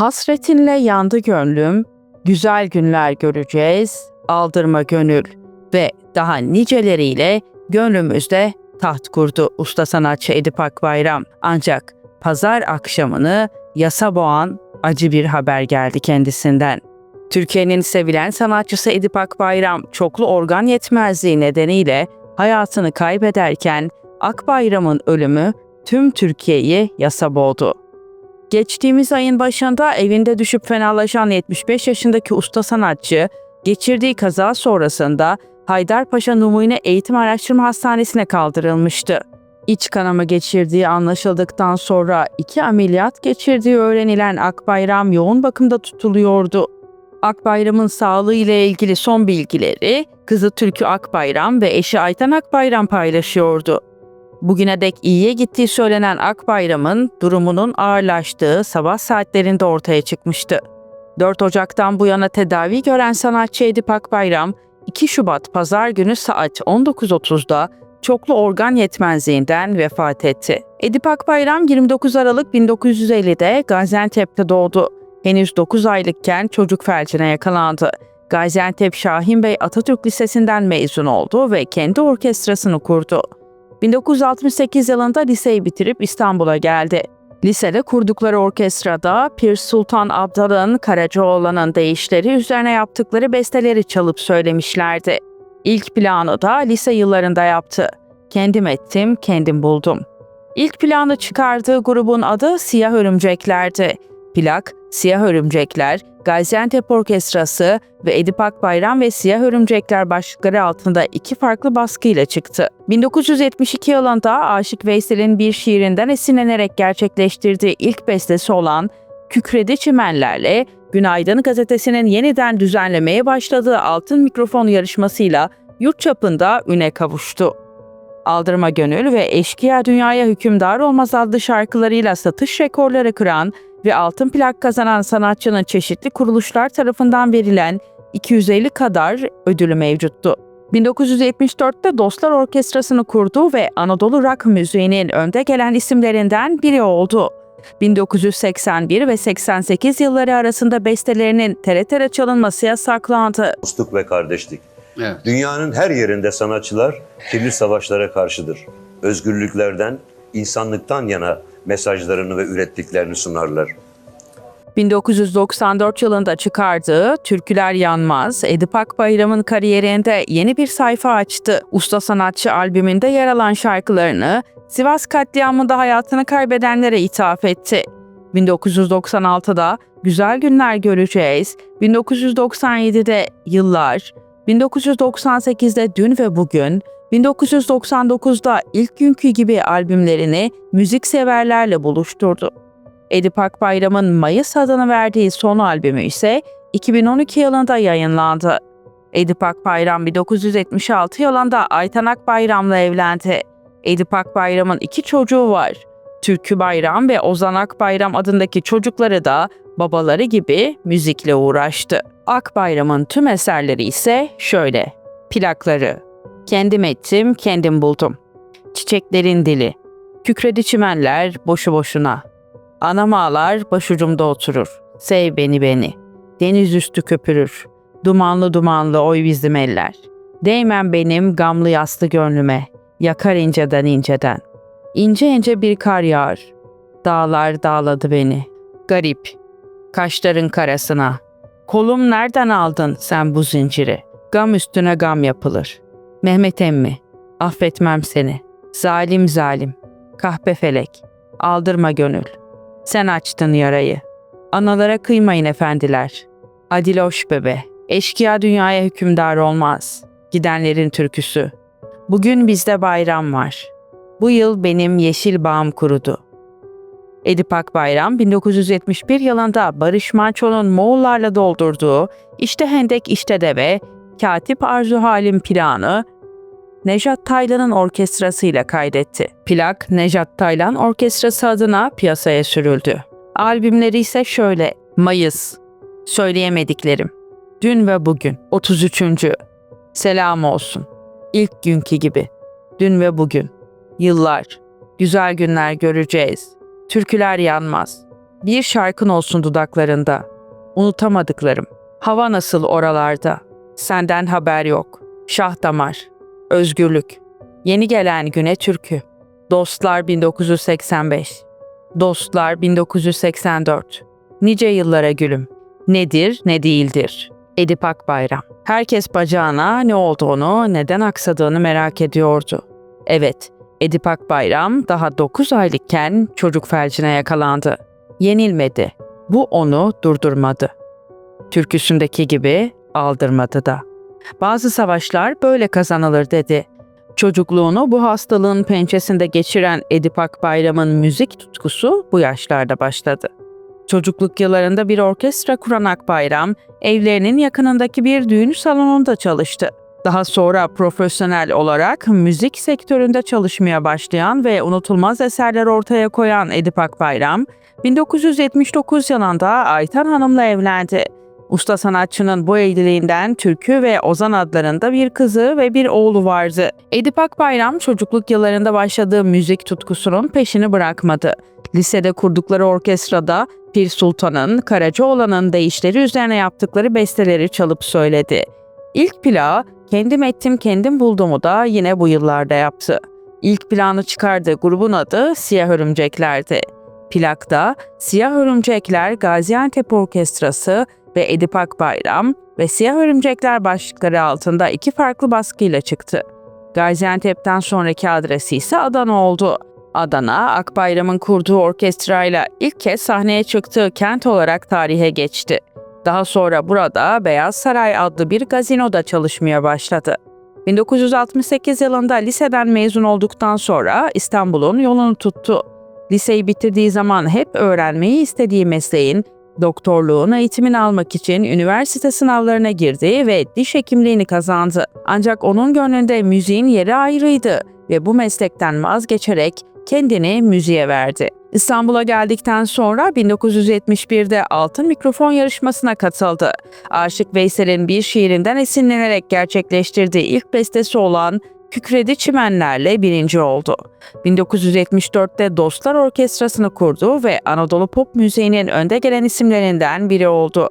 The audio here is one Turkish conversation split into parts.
Hasretinle yandı gönlüm, güzel günler göreceğiz, aldırma gönül ve daha niceleriyle gönlümüzde taht kurdu usta sanatçı Edip Akbayram. Ancak pazar akşamını yasa boğan acı bir haber geldi kendisinden. Türkiye'nin sevilen sanatçısı Edip Akbayram çoklu organ yetmezliği nedeniyle hayatını kaybederken Akbayram'ın ölümü tüm Türkiye'yi yasa boğdu. Geçtiğimiz ayın başında evinde düşüp fenalaşan 75 yaşındaki usta sanatçı, geçirdiği kaza sonrasında Haydarpaşa Numune Eğitim Araştırma Hastanesi'ne kaldırılmıştı. İç kanama geçirdiği anlaşıldıktan sonra iki ameliyat geçirdiği öğrenilen Akbayram yoğun bakımda tutuluyordu. Akbayram'ın sağlığı ile ilgili son bilgileri kızı Türkü Akbayram ve eşi Ayten Akbayram paylaşıyordu. Bugüne dek iyiye gittiği söylenen Akbayram'ın durumunun ağırlaştığı sabah saatlerinde ortaya çıkmıştı. 4 Ocak'tan bu yana tedavi gören sanatçı Edip Akbayram, 2 Şubat pazar günü saat 19.30'da çoklu organ yetmezliğinden vefat etti. Edip Akbayram 29 Aralık 1950'de Gaziantep'te doğdu. Henüz 9 aylıkken çocuk felcine yakalandı. Gaziantep Şahin Bey Atatürk Lisesi'nden mezun oldu ve kendi orkestrasını kurdu. 1968 yılında liseyi bitirip İstanbul'a geldi. Lisede kurdukları orkestrada Pir Sultan Abdal'ın Karacaoğlan'ın deyişleri üzerine yaptıkları besteleri çalıp söylemişlerdi. İlk planı da lise yıllarında yaptı. Kendim ettim, kendim buldum. İlk planı çıkardığı grubun adı Siyah Örümcekler'di. Plak, Siyah Örümcekler, Gaziantep Orkestrası ve Edip Akbayram ve Siyah Örümcekler başlıkları altında iki farklı baskıyla çıktı. 1972 yılında Aşık Veysel'in bir şiirinden esinlenerek gerçekleştirdiği ilk bestesi olan Kükredi Çimenlerle Günaydın gazetesinin yeniden düzenlemeye başladığı Altın Mikrofon yarışmasıyla yurt çapında üne kavuştu. Aldırma Gönül ve Eşkıya Dünyaya Hükümdar Olmaz adlı şarkılarıyla satış rekorları kıran ve altın plak kazanan sanatçının çeşitli kuruluşlar tarafından verilen 250 kadar ödülü mevcuttu. 1974'te Dostlar Orkestrası'nı kurdu ve Anadolu rock müziğinin önde gelen isimlerinden biri oldu. 1981 ve 88 yılları arasında bestelerinin TRT'de çalınması yasaklandı. dostluk ve kardeşlik. Evet. Dünyanın her yerinde sanatçılar kirli savaşlara karşıdır. Özgürlüklerden, insanlıktan yana mesajlarını ve ürettiklerini sunarlar. 1994 yılında çıkardığı Türküler Yanmaz, Edip Akbayram'ın kariyerinde yeni bir sayfa açtı. Usta Sanatçı albümünde yer alan şarkılarını Sivas katliamında hayatını kaybedenlere ithaf etti. 1996'da Güzel Günler Göreceğiz, 1997'de Yıllar, 1998'de Dün ve Bugün, 1999'da ilk günkü gibi albümlerini müzikseverlerle buluşturdu. Edip Akbayram'ın Mayıs adını verdiği son albümü ise 2012 yılında yayınlandı. Edip Akbayram 1976 yılında Ayten Akbayram'la evlendi. Edip Akbayram'ın iki çocuğu var. Türkü Bayram ve Ozan Akbayram adındaki çocukları da babaları gibi müzikle uğraştı. Akbayram'ın tüm eserleri ise şöyle. Plakları. Kendim ettim, kendim buldum. Çiçeklerin dili. Kükredi çimenler boşu boşuna. Anam ağlar başucumda oturur. Sev beni beni. Deniz üstü köpürür. Dumanlı dumanlı oy bizim eller. Değmem benim gamlı yaslı gönlüme. Yakar inceden inceden. İnce ince bir kar yağar. Dağlar dağladı beni. Garip. Kaşların karasına. Kolum nereden aldın sen bu zinciri? Gam üstüne gam yapılır. Mehmet emmi. Affetmem seni. Zalim zalim. Kahpe felek. Aldırma gönül. Sen açtın yarayı. Analara kıymayın efendiler. Adiloş bebe. Eşkıya dünyaya hükümdar olmaz. Gidenlerin türküsü. Bugün bizde bayram var. Bu yıl benim yeşil bağım kurudu. Edip Akbayram 1971 yılında Barış Manço'nun Moğollarla doldurduğu İşte Hendek İşte Deve, Katip Arzu Halim planı Nejat Taylan'ın orkestrasıyla kaydetti. Plak Nejat Taylan Orkestrası adına piyasaya sürüldü. Albümleri ise şöyle. Mayıs, Söyleyemediklerim, Dün ve Bugün, 33. Selam olsun, İlk günkü gibi, Dün ve Bugün, Yıllar, Güzel günler göreceğiz, Türküler yanmaz, Bir şarkın olsun dudaklarında. Unutamadıklarım. Hava nasıl oralarda? Senden haber yok. Şah damar. Özgürlük. Yeni gelen güne türkü. Dostlar 1985. Dostlar 1984. Nice yıllara gülüm. Nedir ne değildir. Edip Akbayram. Herkes bacağına ne olduğunu, neden aksadığını merak ediyordu. Evet, Edip Akbayram daha 9 aylıkken çocuk felcine yakalandı. Yenilmedi. Bu onu durdurmadı. Türküsündeki gibi aldırmadı da. Bazı savaşlar böyle kazanılır dedi. Çocukluğunu bu hastalığın pençesinde geçiren Edip Akbayram'ın müzik tutkusu bu yaşlarda başladı. Çocukluk yıllarında bir orkestra kuran Akbayram, evlerinin yakınındaki bir düğün salonunda çalıştı. Daha sonra profesyonel olarak müzik sektöründe çalışmaya başlayan ve unutulmaz eserler ortaya koyan Edip Akbayram, 1979 yılında Ayten Hanım'la evlendi. Usta sanatçının bu evliliğinden Türkü ve Ozan adlarında bir kızı ve bir oğlu vardı. Edip Akbayram çocukluk yıllarında başladığı müzik tutkusunun peşini bırakmadı. Lisede kurdukları orkestrada Pir Sultan'ın, Karacaoğlan'ın deyişleri üzerine yaptıkları besteleri çalıp söyledi. İlk plağı Kendim Ettim Kendim Buldumu da yine bu yıllarda yaptı. İlk planı çıkardığı grubun adı Siyah Örümcekler'di. Plakta Siyah Örümcekler Gaziantep Orkestrası ve Edip Akbayram ve Siyah Örümcekler başlıkları altında iki farklı baskıyla çıktı. Gaziantep'ten sonraki adresi ise Adana oldu. Adana, Akbayram'ın kurduğu orkestrayla ilk kez sahneye çıktığı kent olarak tarihe geçti. Daha sonra burada Beyaz Saray adlı bir gazinoda çalışmaya başladı. 1968 yılında liseden mezun olduktan sonra İstanbul'un yolunu tuttu. Liseyi bitirdiği zaman hep öğrenmeyi istediği mesleğin doktorluğun eğitimini almak için üniversite sınavlarına girdi ve diş hekimliğini kazandı. Ancak onun gönlünde müziğin yeri ayrıydı ve bu meslekten vazgeçerek kendini müziğe verdi. İstanbul'a geldikten sonra 1971'de Altın Mikrofon yarışmasına katıldı. Aşık Veysel'in bir şiirinden esinlenerek gerçekleştirdiği ilk bestesi olan Kükredi Çimenler'le birinci oldu. 1974'te Dostlar Orkestrası'nı kurdu ve Anadolu pop müziğinin önde gelen isimlerinden biri oldu.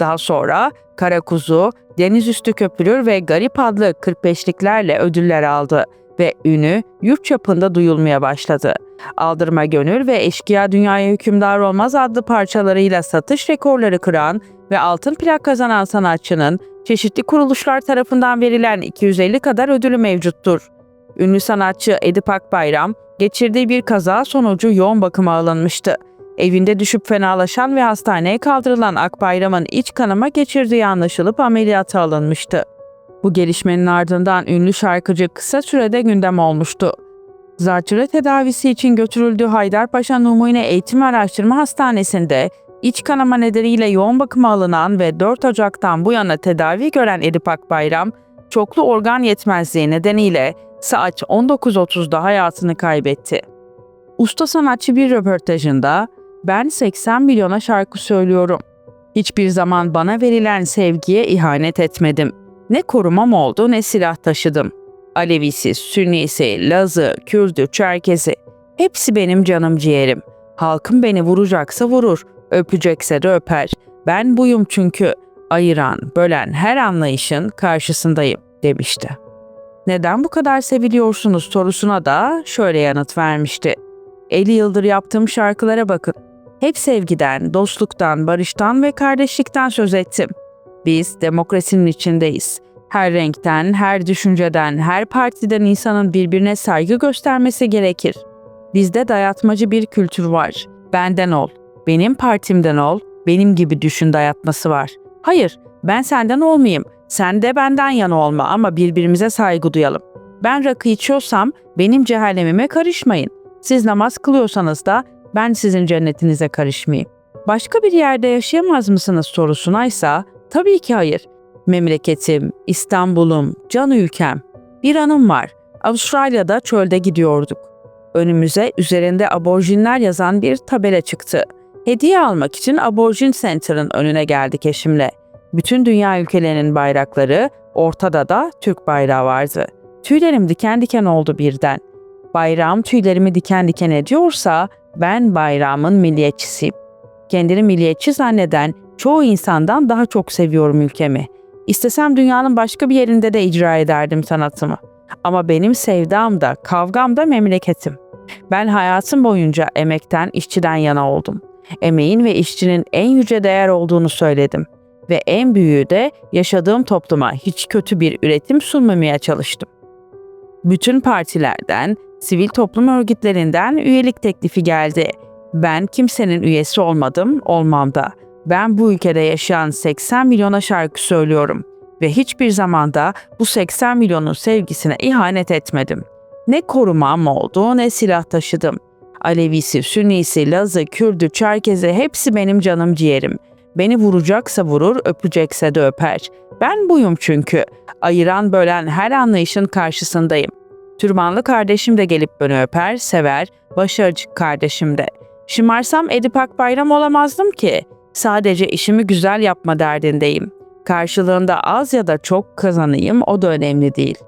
Daha sonra Kara Kuzu, Deniz Üstü Köpülür ve Garip adlı 45'liklerle ödüller aldı ve ünü yurt çapında duyulmaya başladı. Aldırma Gönül ve Eşkıya Dünyaya Hükümdar Olmaz adlı parçalarıyla satış rekorları kıran ve altın plak kazanan sanatçının çeşitli kuruluşlar tarafından verilen 250 kadar ödülü mevcuttur. Ünlü sanatçı Edip Akbayram, geçirdiği bir kaza sonucu yoğun bakıma alınmıştı. Evinde düşüp fenalaşan ve hastaneye kaldırılan Akbayram'ın iç kanama geçirdiği anlaşılıp ameliyata alınmıştı. Bu gelişmenin ardından ünlü şarkıcı kısa sürede gündem olmuştu. Zatürre tedavisi için götürüldüğü Haydarpaşa Numune Eğitim Araştırma Hastanesi'nde iç kanama nedeniyle yoğun bakıma alınan ve 4 Ocak'tan bu yana tedavi gören Edip Akbayram, çoklu organ yetmezliği nedeniyle saat 19.30'da hayatını kaybetti. Usta sanatçı bir röportajında ben 80 milyona şarkı söylüyorum. Hiçbir zaman bana verilen sevgiye ihanet etmedim. Ne korumam oldu ne silah taşıdım. Alevisi, Sünnisi, Lazı, Kürdü, Çerkezi. Hepsi benim canım ciğerim. Halkım beni vuracaksa vurur, öpecekse de öper. Ben buyum çünkü ayıran, bölen her anlayışın karşısındayım demişti. Neden bu kadar seviliyorsunuz sorusuna da şöyle yanıt vermişti. 50 yıldır yaptığım şarkılara bakın. Hep sevgiden, dostluktan, barıştan ve kardeşlikten söz ettim. Biz demokrasinin içindeyiz. Her renkten, her düşünceden, her partiden insanın birbirine saygı göstermesi gerekir. Bizde dayatmacı bir kültür var. Benden ol, benim partimden ol, benim gibi düşün dayatması var. Hayır, ben senden olmayayım. Sen de benden yana olma ama birbirimize saygı duyalım. Ben rakı içiyorsam benim cehennemime karışmayın. Siz namaz kılıyorsanız da ben sizin cennetinize karışmayayım. Başka bir yerde yaşayamaz mısınız sorusuna ise tabii ki hayır. Memleketim, İstanbul'um, can ülkem. Bir anım var. Avustralya'da çölde gidiyorduk. Önümüze üzerinde aborjinler yazan bir tabela çıktı. Hediye almak için Aborjin Center'ın önüne geldik eşimle. Bütün dünya ülkelerinin bayrakları, ortada da Türk bayrağı vardı. Tüylerim diken diken oldu birden. Bayrağım tüylerimi diken diken ediyorsa Ben bayrağımın milliyetçisiyim. Kendini milliyetçi zanneden çoğu insandan daha çok seviyorum ülkemi. İstesem dünyanın başka bir yerinde de icra ederdim sanatımı. Ama benim sevdam da, kavgam da memleketim. Ben hayatım boyunca emekten, işçiden yana oldum. Emeğin ve işçinin en yüce değer olduğunu söyledim. Ve en büyüğü de yaşadığım topluma hiç kötü bir üretim sunmamaya çalıştım. Bütün partilerden, sivil toplum örgütlerinden üyelik teklifi geldi. Ben kimsenin üyesi olmadım, olmam da. Ben bu ülkede yaşayan 80 milyona şarkı söylüyorum ve hiçbir zamanda bu 80 milyonun sevgisine ihanet etmedim. Ne korumam oldu ne silah taşıdım. Alevisi, Sünnisi, Lazı, Kürdü, Çerkezi hepsi benim canım ciğerim. Beni vuracaksa vurur, öpecekse de öper. Ben buyum çünkü. Ayıran bölen her anlayışın karşısındayım. Türbanlı kardeşim de gelip beni öper, sever, başı kardeşim de. Şımarsam Edip Akbayram olamazdım ki. Sadece işimi güzel yapma derdindeyim. Karşılığında az ya da çok kazanayım o da önemli değil.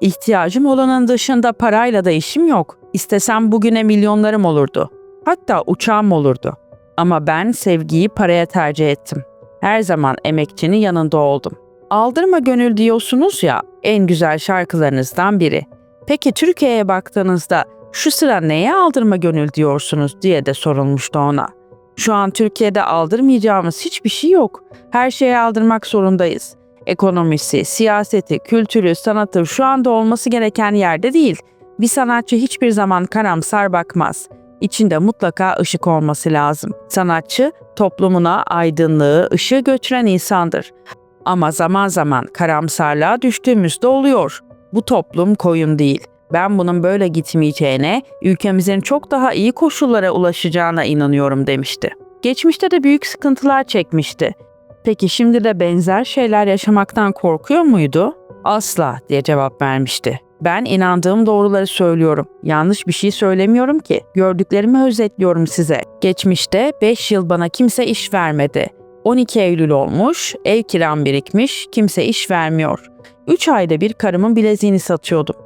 İhtiyacım olanın dışında parayla da işim yok. İstesem bugüne milyonlarım olurdu. Hatta uçağım olurdu. Ama ben sevgiyi paraya tercih ettim. Her zaman emekçinin yanında oldum. Aldırma gönül diyorsunuz ya en güzel şarkılarınızdan biri. Peki Türkiye'ye baktığınızda şu sıra neye aldırma gönül diyorsunuz diye de sorulmuştu ona. Şu an Türkiye'de aldırmayacağımız hiçbir şey yok. Her şeye aldırmak zorundayız. Ekonomisi, siyaseti, kültürü, sanatı şu anda olması gereken yerde değil. Bir sanatçı hiçbir zaman karamsar bakmaz. İçinde mutlaka ışık olması lazım. Sanatçı toplumuna aydınlığı, ışığı götüren insandır. Ama zaman zaman karamsarlığa düştüğümüzde oluyor. Bu toplum koyun değil. Ben bunun böyle gitmeyeceğine, ülkemizin çok daha iyi koşullara ulaşacağına inanıyorum demişti. Geçmişte de büyük sıkıntılar çekmişti. Peki şimdi de benzer şeyler yaşamaktan korkuyor muydu? Asla diye cevap vermişti. Ben inandığım doğruları söylüyorum. Yanlış bir şey söylemiyorum ki. Gördüklerimi özetliyorum size. Geçmişte 5 yıl bana kimse iş vermedi. 12 Eylül olmuş, ev kiram birikmiş, kimse iş vermiyor. 3 ayda bir karımın bileziğini satıyordum.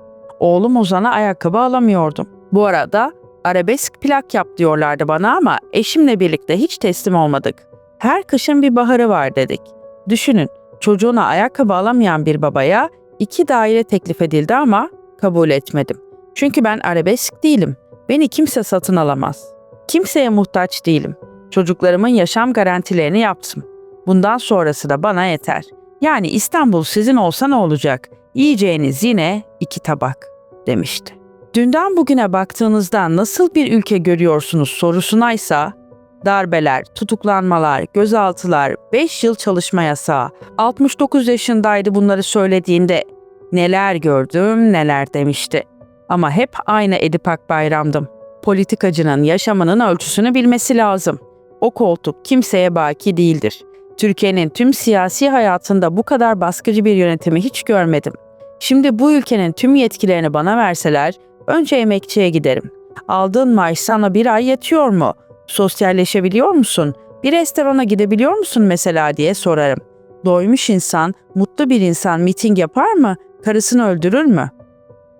Oğlum Ozan'a ayakkabı alamıyordum. Bu arada arabesk plak yap diyorlardı bana ama eşimle birlikte hiç teslim olmadık. Her kışın bir baharı var dedik. Düşünün, çocuğuna ayakkabı alamayan bir babaya iki daire teklif edildi ama kabul etmedim. Çünkü ben arabesk değilim. Beni kimse satın alamaz. Kimseye muhtaç değilim. Çocuklarımın yaşam garantilerini yaptım. Bundan sonrası da bana yeter. Yani İstanbul sizin olsa ne olacak? Yiyeceğiniz yine iki tabak demişti. Dünden bugüne baktığınızda nasıl bir ülke görüyorsunuz sorusunaysa darbeler, tutuklanmalar, gözaltılar, 5 yıl çalışma yasağı. 69 yaşındaydı bunları söylediğinde neler gördüm neler demişti. Ama hep aynı Edip Akbayram'dım. Politikacının yaşamının ölçüsünü bilmesi lazım. O koltuk kimseye baki değildir. Türkiye'nin tüm siyasi hayatında bu kadar baskıcı bir yönetimi hiç görmedim. Şimdi bu ülkenin tüm yetkilerini bana verseler önce emekçiye giderim. Aldığın maaş sana bir ay yetiyor mu? Sosyalleşebiliyor musun? Bir restorana gidebiliyor musun mesela diye sorarım. Doymuş insan, mutlu bir insan miting yapar mı? Karısını öldürür mü?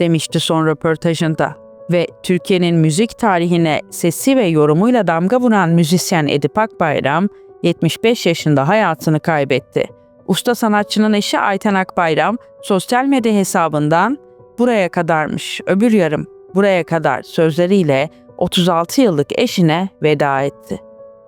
Demişti son röportajında. Ve Türkiye'nin müzik tarihine sesi ve yorumuyla damga vuran müzisyen Edip Akbayram 75 yaşında hayatını kaybetti. Usta sanatçının eşi Ayten Akbayram sosyal medya hesabından buraya kadarmış, öbür yarım buraya kadar sözleriyle 36 yıllık eşine veda etti.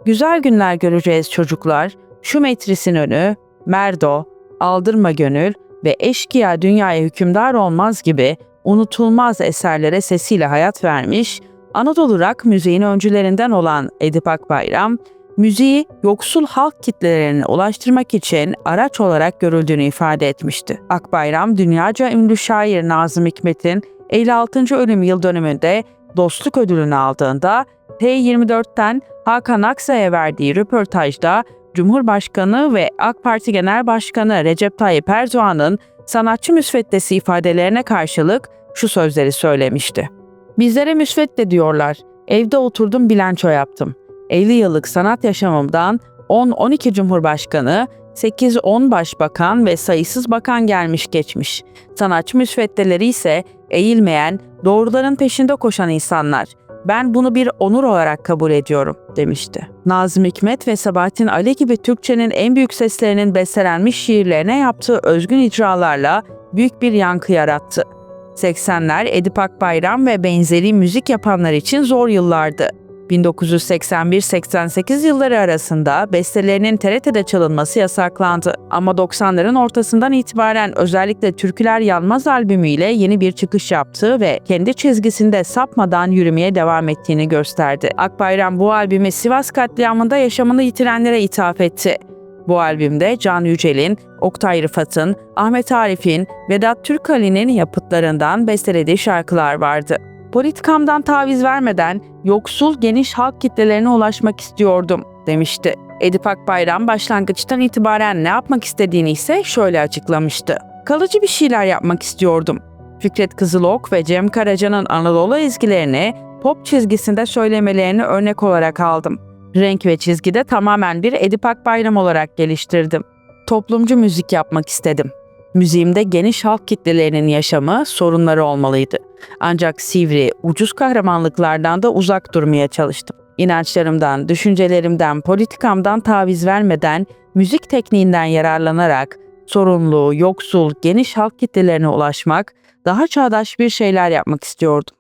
Güzel günler göreceğiz çocuklar. Şu metrisin önü, Merdo, Aldırma Gönül ve Eşkıya Dünyaya Hükümdar Olmaz gibi unutulmaz eserlere sesiyle hayat vermiş, Anadolu rock müziğin öncülerinden olan Edip Akbayram, müziği yoksul halk kitlelerine ulaştırmak için araç olarak görüldüğünü ifade etmişti. Akbayram, dünyaca ünlü şair Nazım Hikmet'in 56. ölüm yıl dönümünde dostluk ödülünü aldığında T24'ten Hakan Aksa'ya verdiği röportajda Cumhurbaşkanı ve AK Parti Genel Başkanı Recep Tayyip Erdoğan'ın sanatçı müsveddesi ifadelerine karşılık şu sözleri söylemişti. Bizlere müsvedde diyorlar. Evde oturdum bilanço yaptım. 50 yıllık sanat yaşamımdan 10-12 Cumhurbaşkanı, 8-10 başbakan ve sayısız bakan gelmiş geçmiş. Sanatçı müsveddeleri ise eğilmeyen, doğruların peşinde koşan insanlar. Ben bunu bir onur olarak kabul ediyorum demişti. Nazım Hikmet ve Sabahattin Ali gibi Türkçenin en büyük seslerinin bestelenmiş şiirlerine yaptığı özgün icralarla büyük bir yankı yarattı. 80'ler Edip Akbayram ve benzeri müzik yapanlar için zor yıllardı. 1981-88 yılları arasında bestelerinin TRT'de çalınması yasaklandı. Ama 90'ların ortasından itibaren özellikle Türküler Yanmaz albümüyle yeni bir çıkış yaptı ve kendi çizgisinde sapmadan yürümeye devam ettiğini gösterdi. Akbayram bu albümü Sivas katliamında yaşamını yitirenlere ithaf etti. Bu albümde Can Yücel'in, Oktay Rıfat'ın, Ahmet Arif'in, Vedat Türkali'nin yapıtlarından bestelediği şarkılar vardı. Politikamdan taviz vermeden yoksul geniş halk kitlelerine ulaşmak istiyordum demişti. Edip Akbayram başlangıçtan itibaren ne yapmak istediğini ise şöyle açıklamıştı. Kalıcı bir şeyler yapmak istiyordum. Fikret Kızılok ve Cem Karaca'nın Anadolu ezgilerini pop çizgisinde söylemelerini örnek olarak aldım. Renk ve çizgide tamamen bir Edip Akbayram olarak geliştirdim. Toplumcu müzik yapmak istedim. Müziğimde geniş halk kitlelerinin yaşamı, sorunları olmalıydı. Ancak sivri, ucuz kahramanlıklardan da uzak durmaya çalıştım. İnançlarımdan, düşüncelerimden, politikamdan taviz vermeden, müzik tekniğinden yararlanarak sorunlu, yoksul, geniş halk kitlelerine ulaşmak, daha çağdaş bir şeyler yapmak istiyordum.